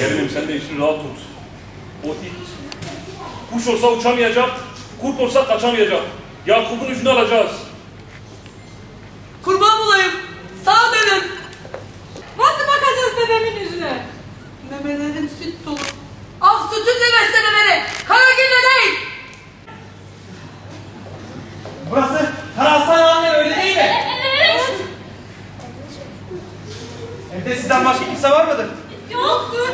Gelinim sen de işini rahat tut. O it kuş olsa uçamayacak, kurt olsa kaçamayacak. Yakup'un ucunu alacağız. Kurban olayım. Sağa dönün. Nasıl bakacağız bebeğimin yüzüne? Memelerin süt dolu. Ah sütünle beslene beni. Karagille değil. Burası Karahasan anne öyle değil mi? Evet. Evde sizden başka kimse var mıdır? Yoktur.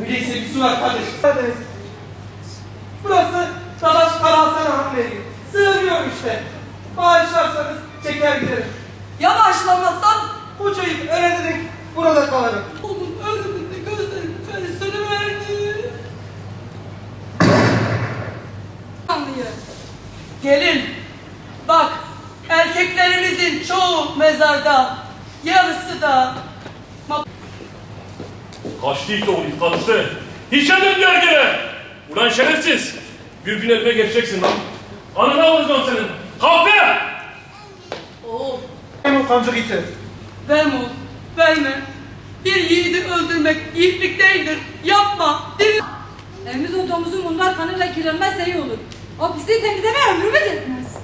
Öyleyse bir su ver kardeş. Neredeniz? Burası Dadaş Karahasan Hanım'leyim. Sığınıyorum işte. Bağışlarsanız çeker giderim. Ya başlamazsan Kocayıp öğrendik burada kalırım. onun önümünde gözlerim ferisini verdi. Anlıyor. Gelin. Bak erkeklerimizin çoğu mezarda. Yarısı da Kaçtı oğlu it kaçtı. Hiçe döndü ergele. Ulan şerefsiz. Bir gün elime geçeceksin lan. Anına alacağım senin. Kahpe! Oo, Hem o kancık iti. verme oğlum, verme. Bir yiğidi öldürmek yiğitlik değildir. Yapma. Diri- Evimiz otomuzun bunlar kanıyla kirlenmezse iyi olur. O pisliği temizlemeye ömrümüz yetmez.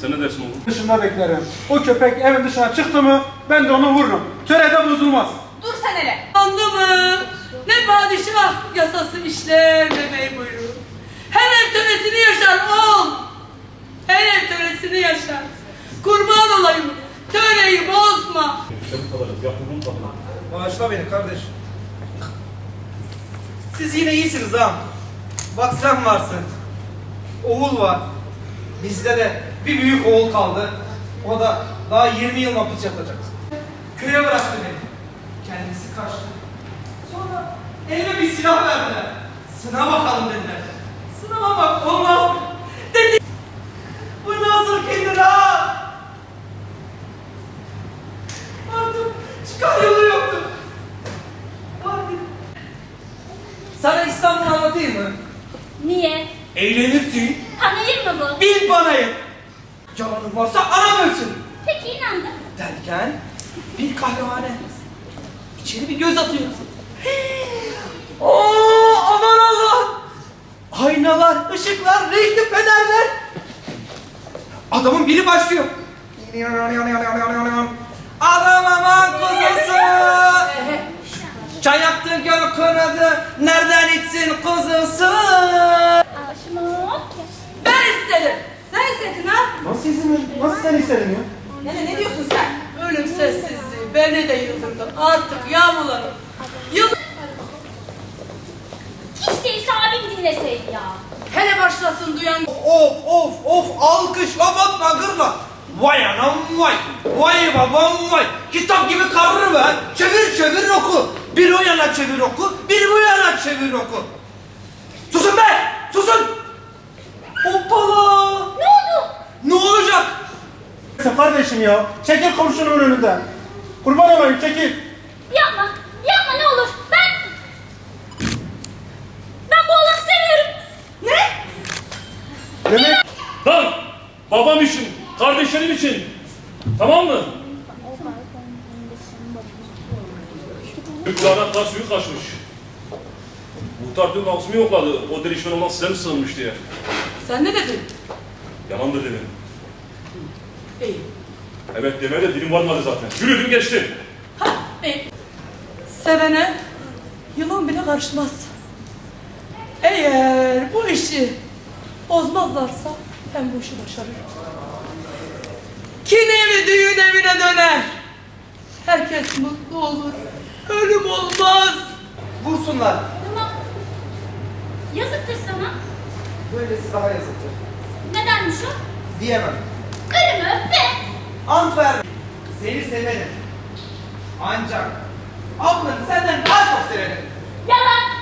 Sen ne dersin oğlum? dışında beklerim. O köpek evin dışına çıktı mı ben de onu vururum. Törede bozulmaz. Dur sen hele. Andı mı? Ne padişah yasası bey buyruğu. Her ev töresini yaşar oğul. Her ev töresini yaşar. Kurban olayım. Töreyi bozma. Bağışla beni kardeş. Siz yine iyisiniz ha. Bak sen varsın. Oğul var. Bizde de bir büyük oğul kaldı. O da daha 20 yıl hapis yatacak. Köye bıraktı beni. Kendisi kaçtı. Elime bir silah verdiler. Sına bakalım dediler. Sınava bak olmaz mı? Dedi. Bu nasıl kendir ha? Artık çıkar yolu yoktu. Artık. Sana İstanbul anlatayım mı? Niye? Eğlenirsin. Tanıyır mı bu? Bil banayım. Yalanın varsa anam ölsün. Peki inandım. Derken bir kahvehane. İçeri bir göz atıyorsun. Oo aman Allah. Aynalar, ışıklar, renkli fenerler. Adamın biri başlıyor. Adam aman kuzusu. Çay yaktı göl kınadı. Nereden içsin kuzusu? Ben istedim. Sen istedin ha? Nasıl izin Nasıl sen istedin ya? Nene ne diyorsun sen? Ölüm sessizliği beni de yıldırdı. Artık yavrularım. Yıl Hiç değilse abim dinleseydi ya. hele başlasın duyan. Of of of alkış laf atma gırla. Vay anam vay. Vay babam vay. Kitap gibi karır be. Çevir çevir oku. Bir o yana çevir oku. Bir bu yana çevir oku. Susun be. Susun. Hoppala. Ne oldu? Ne olacak? Sen kardeşim ya. Çekil komşunun önünden. Kurban olayım çekil. Yapma. Yapma ne olur. Ben... Ben bu oğlanı seviyorum. Ne? Demek Lan! Babam için, kardeşlerim için. Tamam mı? Büyüklerden taş suyu kaçmış. Muhtar dün ağzımı yokladı. O delişmen olan size mi sığınmış diye. Sen ne dedin? Yalan da dedim. İyi. Evet demeye de dilim varmadı zaten. Yürüdüm geçtim. Ha, iyi. Sevene yılan bile karışmaz. Eğer bu işi bozmazlarsa ben bu işi başarırım. Kin evi düğün evine döner. Herkes mutlu olur. Ölüm olmaz. Vursunlar. Tamam. Yazıktır sana. Böylesi daha yazıktır. Nedenmiş o? Diyemem. Ölümü öp ve... Ant ver. Seni severim. Ancak ablanı senden daha çok severim. Yalan.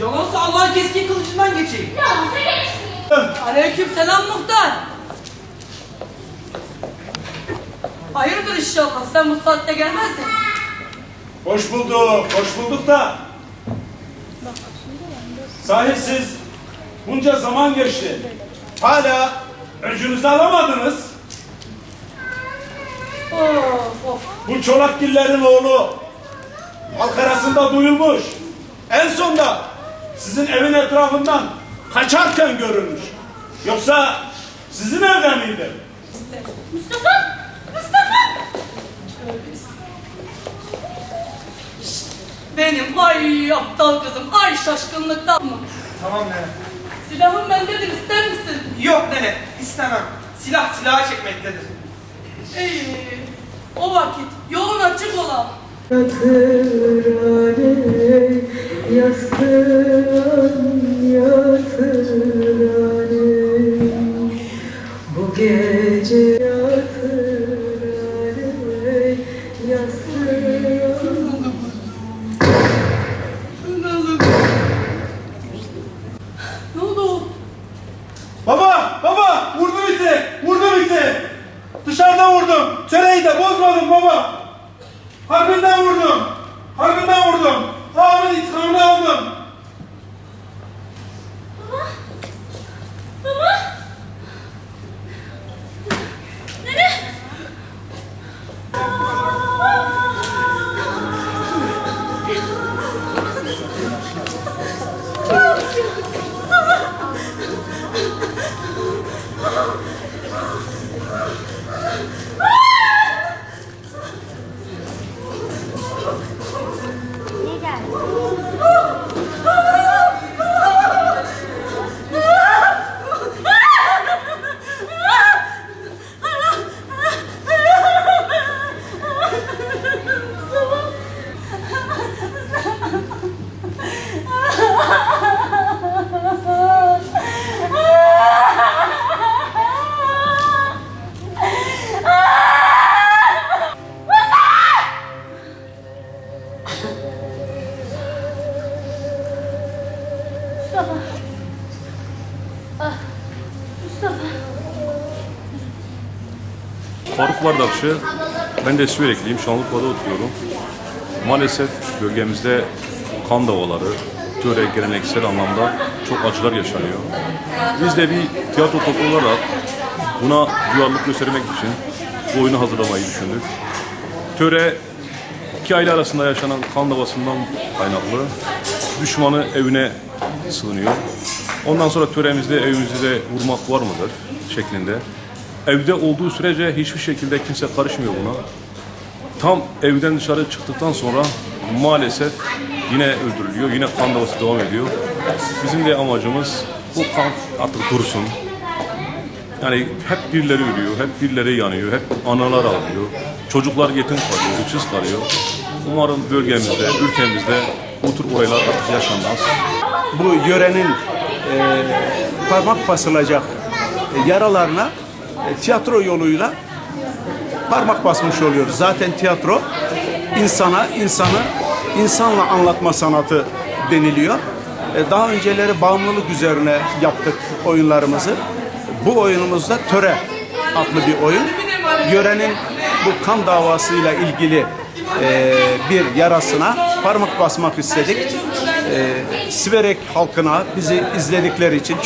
Yalansa Allah'ın keskin kılıcından geçeyim. Geçmeyeyim. Aleyküm selam muhtar. Hayırdır inşallah sen bu saatte gelmezdin. Hoş bulduk. Hoş bulduk da. Sahipsiz bunca zaman geçti. Hala öcünüzü alamadınız. Of of. Bu çolakgillerin oğlu halk arasında duyulmuş. En sonda sizin evin etrafından kaçarken görülmüş. Yoksa sizin evde miydi? Mustafa! Mustafa! Benim ay aptal kızım, ay şaşkınlıktan mı? Tamam nene. Silahım bendedir ister misin? Yok nene istemem. Silah silaha çekmektedir. Ey, o vakit yolun açık ola. Yatırane, yastıran yatırane gece Kınalı. Ne oldu? Baba, baba, vurdu bizi, vurdu bizi. Dışarıdan vurdum, töreyi de bozmadım baba. Harbinden vurdum, harbinden vurdum. Ağamın intikamını aldım. Faruk Bardakçı, ben de Süveyrekliyim, Şanlıurfa'da oturuyorum. Maalesef bölgemizde kan davaları, töre geleneksel anlamda çok acılar yaşanıyor. Biz de bir tiyatro topu olarak buna duyarlılık göstermek için bu oyunu hazırlamayı düşündük. Töre iki aile arasında yaşanan kan davasından kaynaklı düşmanı evine sığınıyor. Ondan sonra töremizde evimizde vurmak var mıdır şeklinde. Evde olduğu sürece hiçbir şekilde kimse karışmıyor buna. Tam evden dışarı çıktıktan sonra maalesef yine öldürülüyor. Yine kan davası devam ediyor. Bizim de amacımız bu kan artık dursun. Yani hep birileri ölüyor, hep birileri yanıyor, hep analar ağlıyor. Çocuklar yetim kalıyor, öksüz kalıyor. Umarım bölgemizde, ülkemizde bu tür olaylar artık yaşanmaz. bu yörenin e, parmak basılacak e, yaralarına e, tiyatro yoluyla parmak basmış oluyoruz. Zaten tiyatro insana, insanı insanla anlatma sanatı deniliyor. E, daha önceleri bağımlılık üzerine yaptık oyunlarımızı. Bu oyunumuzda Töre adlı bir oyun. Yörenin bu kan davasıyla ilgili e, bir yarasına parmak basmak istedik. E, Siverek halkına bizi izledikleri için